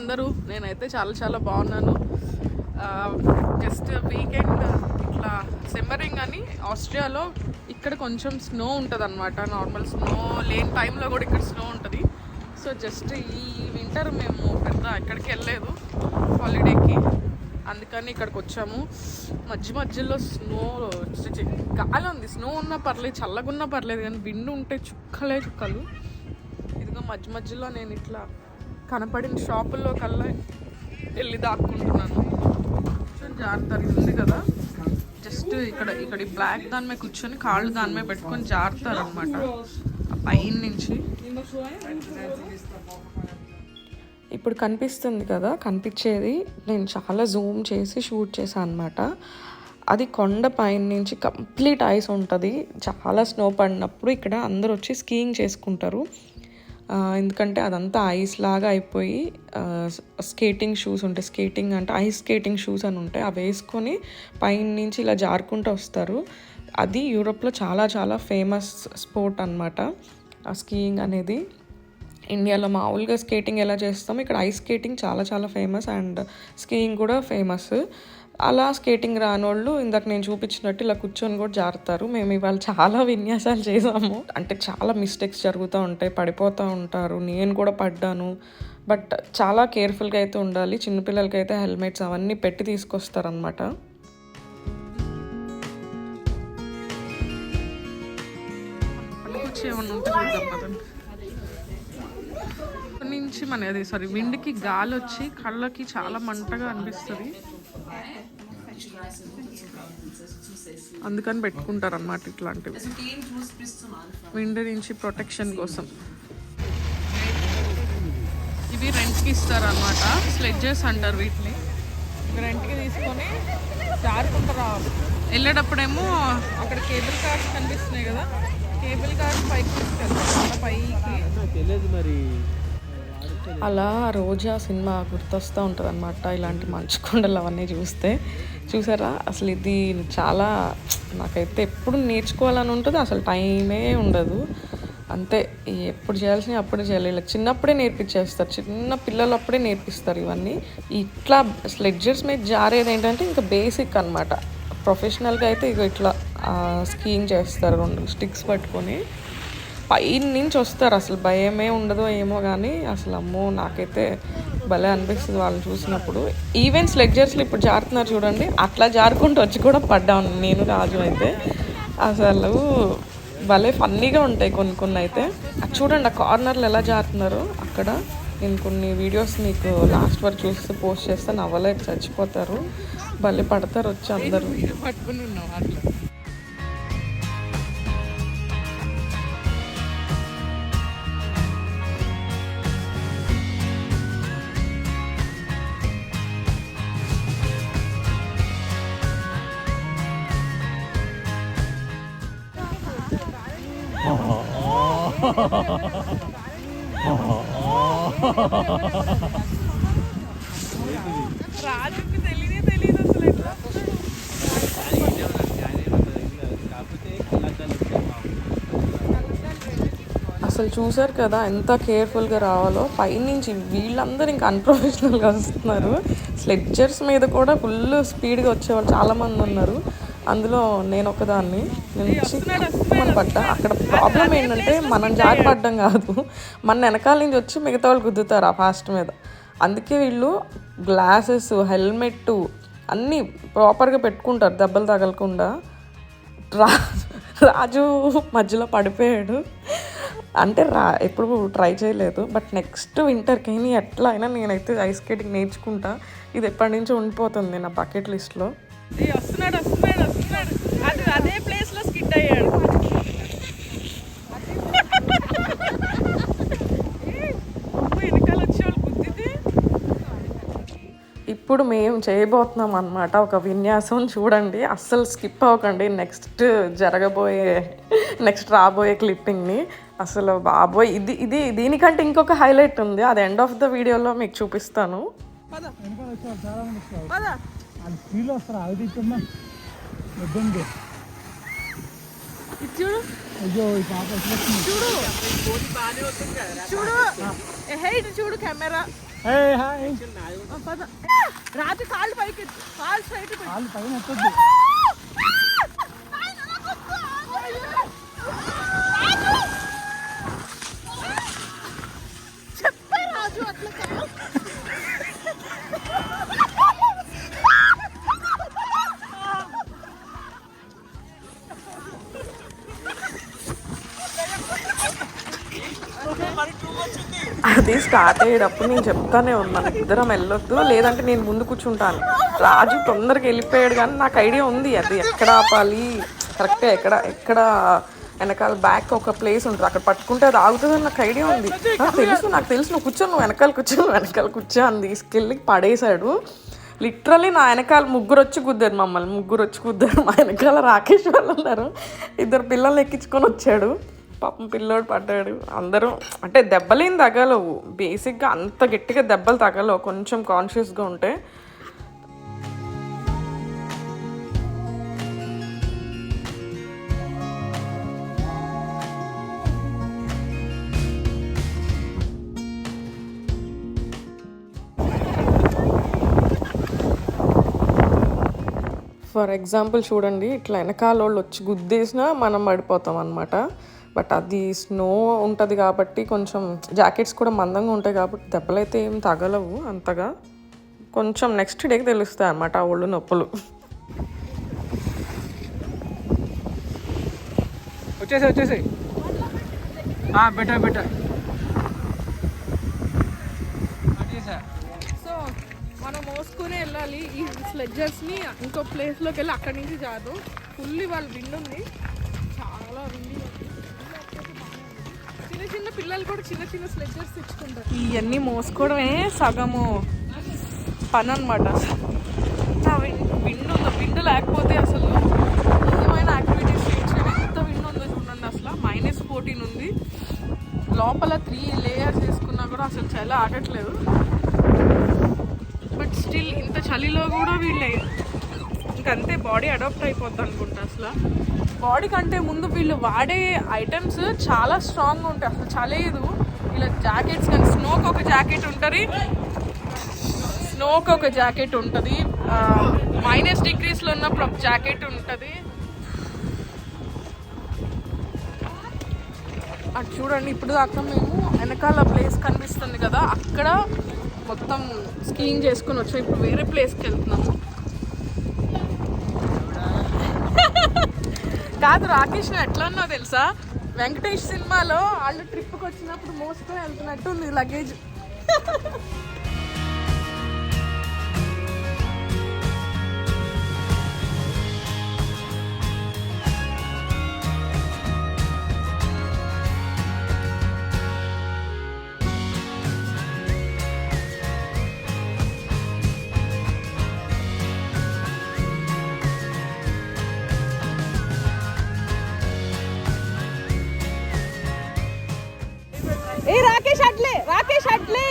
అందరూ. నేనైతే చాలా చాలా బాగున్నాను. జస్ట్ వీకెండ్ ఇట్లా సెమ్మరింగ్ అని ఆస్ట్రియాలో ఇక్కడ కొంచెం స్నో ఉంటుంది అనమాట నార్మల్ స్నో లేని టైంలో కూడా ఇక్కడ స్నో ఉంటుంది. సో జస్ట్ ఈ వింటర్ మేము పెద్ద ఎక్కడికి వెళ్ళలేదు. హాలిడేకి అందుకని ఇక్కడికి వచ్చాము. మధ్య మధ్యలో స్నో గాలి ఉంది. స్నో ఉన్నా పర్లేదు చల్లగున్నా పర్లేదు కానీ విండ్ ఉంటే చుక్కలే చుక్కలు. ఇదిగో మధ్య మధ్యలో నేను ఇట్లా కనపడిన షాపుల్లో కల్లా వెళ్ళి దాక్కుంటున్నాను. కూర్చొని జారుతారు ఉంది కదా? జస్ట్ ఇక్కడ ఇక్కడ ఈ బ్లాక్ దాని మీద కూర్చొని కాళ్ళు దాని మీద పెట్టుకొని జారుతారు అనమాట పైన నుంచి. ఇప్పుడు కనిపిస్తుంది కదా కనిపించేది నేను చాలా జూమ్ చేసి షూట్ చేశాను అనమాట అది కొండ పైన నుంచి కంప్లీట్ ఐస్ ఉంటుంది. చాలా స్నో పడినప్పుడు ఇక్కడ అందరు వచ్చి స్కీయింగ్ చేసుకుంటారు. ఎందుకంటే అదంతా ఐస్ లాగా అయిపోయి స్కేటింగ్ షూస్ ఉంటాయి. స్కేటింగ్ అంటే ఐస్ స్కేటింగ్ షూస్ అని ఉంటాయి. అవి వేసుకొని పైన నుంచి ఇలా జారుకుంటూ వస్తారు. అది యూరోప్లో చాలా చాలా ఫేమస్ స్పోర్ట్ అనమాట ఆ స్కీయింగ్ అనేది. ఇండియాలో మామూలుగా స్కేటింగ్ ఎలా చేస్తామో ఇక్కడ ఐస్ స్కేటింగ్ చాలా చాలా ఫేమస్ అండ్ స్కీయింగ్ కూడా ఫేమస్. అలా స్కేటింగ్ రానోళ్ళు ఇందాక నేను చూపించినట్టు ఇలా కూర్చొని కూడా జారుతారు. మేము ఇవాళ చాలా విన్యాసాలు చేసాము. అంటే చాలా మిస్టేక్స్ జరుగుతూ ఉంటాయి పడిపోతూ ఉంటారు. నేను కూడా పడ్డాను. బట్ చాలా కేర్ఫుల్గా అయితే ఉండాలి. చిన్నపిల్లలకి అయితే హెల్మెట్స్ అవన్నీ పెట్టి తీసుకొస్తారనమాట నుంచి మన అది సారీ విండ్కి గాలి వచ్చి కళ్ళకి చాలా మంటగా అనిపిస్తుంది. అందుకని పెట్టుకుంటారు అన్నమాట ఇట్లాంటివి. విండ్ నుంచి ప్రొటెక్షన్ కోసం. ఇవి రెంట్కి ఇస్తారు అనమాట స్లెడ్జెస్ అంటారు వీటిని. రెంట్కి తీసుకొని జారుకుంటారు వెళ్ళేటప్పుడేమో అక్కడ కేబుల్ కార్స్ కనిపిస్తున్నాయి కదా. కేబుల్ కార్స్ పైకి తీసుకెళ్తారు. పైకి. తెలియదు మరి అలా రోజా సినిమా గుర్తొస్తూ ఉంటుంది అనమాట ఇలాంటి మంచు కొండలు అవన్నీ చూస్తే. చూసారా? అసలు ఇది చాలా నాకైతే ఎప్పుడు నేర్చుకోవాలని ఉంటుంది అసలు టైమే ఉండదు. అంతే ఎప్పుడు చేయాల్సినవి అప్పుడు చేయాలి. ఇలా చిన్నప్పుడే నేర్పించేస్తారు చిన్న పిల్లలు అప్పుడే నేర్పిస్తారు ఇవన్నీ. ఇట్లా స్లెడ్జర్స్ మీద జారేది ఏంటంటే ఇంకా బేసిక్ అనమాట ప్రొఫెషనల్గా అయితే ఇక ఇట్లా స్కీయింగ్ చేస్తారు రెండు స్టిక్స్ పట్టుకొని. పైన నుంచి వస్తారు. అసలు భయమే ఉండదో ఏమో కానీ అసలు అమ్మో నాకైతే భలే అనిపిస్తుంది వాళ్ళని చూసినప్పుడు. ఈవెంట్స్ స్లెడ్జర్స్లో ఇప్పుడు జారుతున్నారు చూడండి. అట్లా జారుకుంటూ వచ్చి కూడా పడ్డాను నేను రాజు అయితే. అసలు భలే ఫన్నీగా ఉంటాయి కొన్ని కొన్ని అయితే. చూడండి ఆ కార్నర్లు ఎలా జారుతున్నారు. అక్కడ నేను కొన్ని వీడియోస్ మీకు లాస్ట్ వరకు చూస్తే పోస్ట్ చేస్తే నవ్వలేక చచ్చిపోతారు. భలే పడతారు వచ్చి అందరూ. పట్టుకుని ఉన్నాం అట్లా. రాజుకి తెలియనే తెలియదు అసలు ఎట్లా అసలు చూసారు కదా ఎంత కేర్ఫుల్గా రావాలో? పైనుంచి వీళ్ళందరూ ఇంకా అన్ప్రొఫెషనల్గా వస్తున్నారు. స్లెడ్జర్స్ మీద కూడా ఫుల్ స్పీడ్గా వచ్చేవాళ్ళు చాలామంది ఉన్నారు. అందులో నేను ఒకదాన్ని నేను మన పడ్డా అక్కడ ప్రాబ్లం ఏంటంటే మనం జారి పడ్డం కాదు. మన వెనకాల నుంచి వచ్చి మిగతా వాళ్ళు గుద్దుతారు ఆ ఫాస్ట్ మీద. అందుకే వీళ్ళు గ్లాసెస్ హెల్మెట్ అన్నీ ప్రాపర్గా పెట్టుకుంటారు దెబ్బలు తగలకుండా. రా రాజు మధ్యలో పడిపోయాడు. అంటే రా ఎప్పుడు ట్రై చేయలేదు. బట్ నెక్స్ట్ వింటర్కి ఎట్లా అయినా నేనైతే ఐస్ స్కేటింగ్ నేర్చుకుంటా. ఇది ఎప్పటి నుంచో ఉండిపోతుంది నా బకెట్ లిస్ట్లో వస్తున్నాడు వస్తున్నాడు వస్తున్నాడు. అది అదే ప్లేస్లో స్కిడ్ అయ్యాడు. వెనకాల వచ్చేవాళ్ళు గుద్దితే? ఇప్పుడు మేము చేయబోతున్నాం అనమాట ఒక విన్యాసం. చూడండి అస్సలు స్కిప్ అవ్వకండి. నెక్స్ట్ జరగబోయే నెక్స్ట్ రాబోయే క్లిప్పింగ్ని అసలు బాబోయ్ ఇది ఇది దీనికంటే ఇంకొక హైలైట్ ఉంది. అది ఎండ్ ఆఫ్ ద వీడియోలో మీకు చూపిస్తాను. వెనకాల వచ్చేవాళ్ళు చాలా మంది వస్తారు వాళ్ళు స్పీడ్లో వస్తారు అవి తీసుకున్నా ఇబ్బంది చూడు అయ్యో ఈ పాప వచ్చేస్తుంది చూడు చూడు హే ఇటు చూడు కెమెరా ఏ హాయ్ రాజు కాళ్ళు పైకి కాళ్ళు సైడ్ కాళ్ళు పైన స్టార్ట్ అయ్యేటప్పుడు నేను చెప్తానే ఉన్నాను ఇద్దరం వెళ్ళొద్దు లేదంటే నేను ముందు కూర్చుంటాను. రాజు తొందరగా వెళ్ళిపోయాడు కానీ నాకు ఐడియా ఉంది అది ఎక్కడ ఆపాలి? కరెక్ట్గా ఎక్కడ ఎక్కడ వెనకాల బ్యాక్ ఒక ప్లేస్ ఉంటుంది అక్కడ పట్టుకుంటే అది ఆగుతుందని నాకు ఐడియా ఉంది. నాకు తెలుసు నాకు తెలుసు నువ్వు కూర్చో నువ్వు వెనకాల కూర్చో వెనకాల కూర్చో అని తీసుకెళ్ళి పడేశాడు. లిటరల్లీ నా వెనకాల ముగ్గురు వచ్చి కుద్దారు మమ్మల్ని ముగ్గురు వచ్చి కుద్దారు మా వెనకాల రాకేష్ వాళ్ళు ఉన్నారు. ఇద్దరు పిల్లల్ని ఎక్కించుకొని వచ్చాడు. పాపం పిల్లోడు పడ్డాడు. అందరూ అంటే దెబ్బలేం తగలవు. బేసిక్గా అంత గట్టిగా దెబ్బలు తగలవు. కొంచెం కాన్షియస్గా ఉంటే. ఫర్ ఎగ్జాంపుల్ చూడండి ఇట్లా వెనకాల వాళ్ళు వచ్చి గుద్దేసినా మనం పడిపోతాం అనమాట బట్ అది స్నో ఉంటుంది కాబట్టి కొంచెం జాకెట్స్ కూడా మందంగా ఉంటాయి కాబట్టి దెబ్బలైతే ఏం తగలవు అంతగా. కొంచెం నెక్స్ట్ డేకి తెలుస్తాయి అన్నమాట ఆ ఒళ్ళు నొప్పులు. వచ్చేసి వచ్చేసి బెటర్ బెటర్ సో మనం మోసుకుని వెళ్ళాలి. ఈ స్లెడ్జర్స్ని ఇంకో ప్లేస్లోకి వెళ్ళి అక్కడి నుంచి జాదు ఫుల్లీ వాళ్ళ విండ్ ఉంది. చాలా విండి చిన్న పిల్లలు కూడా చిన్న చిన్న స్లెడ్జర్స్ తెచ్చుకుంటారు. ఇవన్నీ మోసుకోవడమే సగము పని అనమాట విండ్ ఉందో. విండ్ లేకపోతే అసలు నిజమైన యాక్టివిటీస్ చేయొచ్చు ఎంత విండ్ ఉందో చూడండి అసలు. మైనస్ ఫోర్టీన్ ఉంది. లోపల త్రీ లేయర్స్ వేసుకున్నా కూడా అసలు చలి ఆగట్లేదు. బట్ స్టిల్ ఇంత చలిలో కూడా వీళ్ళే. ఇంకంతే బాడీ అడాప్ట్ అయిపోద్ది అనుకుంటా అసలు. బాడీ కంటే ముందు వీళ్ళు వాడే ఐటమ్స్ చాలా స్ట్రాంగ్గా ఉంటాయి. అసలు చలేదు. ఇలా జాకెట్స్ కానీ స్నోకి ఒక జాకెట్ ఉంటుంది. స్నోకి ఒక జాకెట్ ఉంటుంది. మైనస్ డిగ్రీస్లో ఉన్నప్పుడు ఒక జాకెట్ ఉంటుంది. అటు చూడండి ఇప్పుడు దాకా మేము వెనకాల ప్లేస్ కనిపిస్తుంది కదా. అక్కడ మొత్తం స్కీయింగ్ చేసుకుని వచ్చాం. ఇప్పుడు వేరే ప్లేస్కి వెళ్తున్నాము. కాదు రాకేష్ ఎట్లా ఉన్నావు తెలుసా? వెంకటేష్ సినిమాలో వాళ్ళు ట్రిప్కి వచ్చినప్పుడు మోసుకొని వెళ్తున్నట్టు ఉంది లగేజ్ అట్లే రాకేష్ అట్లే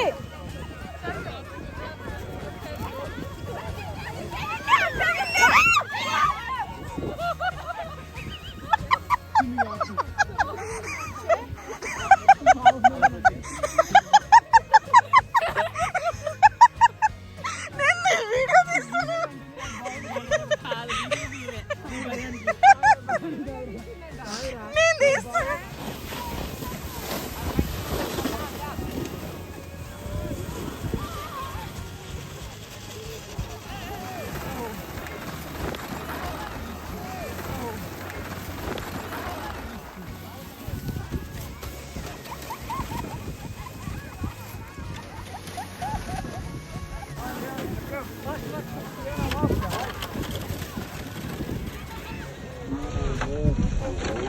Okay.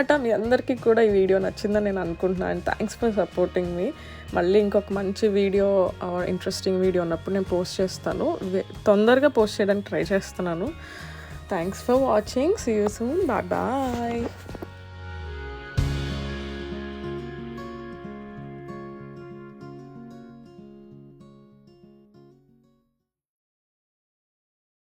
అట మీ అందరికీ కూడా ఈ వీడియో నచ్చిందని నేను అనుకుంటున్నాను అండ్ థ్యాంక్స్ ఫర్ సపోర్టింగ్ మీ మళ్ళీ ఇంకొక మంచి వీడియో ఇంట్రెస్టింగ్ వీడియో ఉన్నప్పుడు నేను పోస్ట్ చేస్తాను. తొందరగా పోస్ట్ చేయడానికి ట్రై చేస్తున్నాను. Thanks for watching see you soon bye bye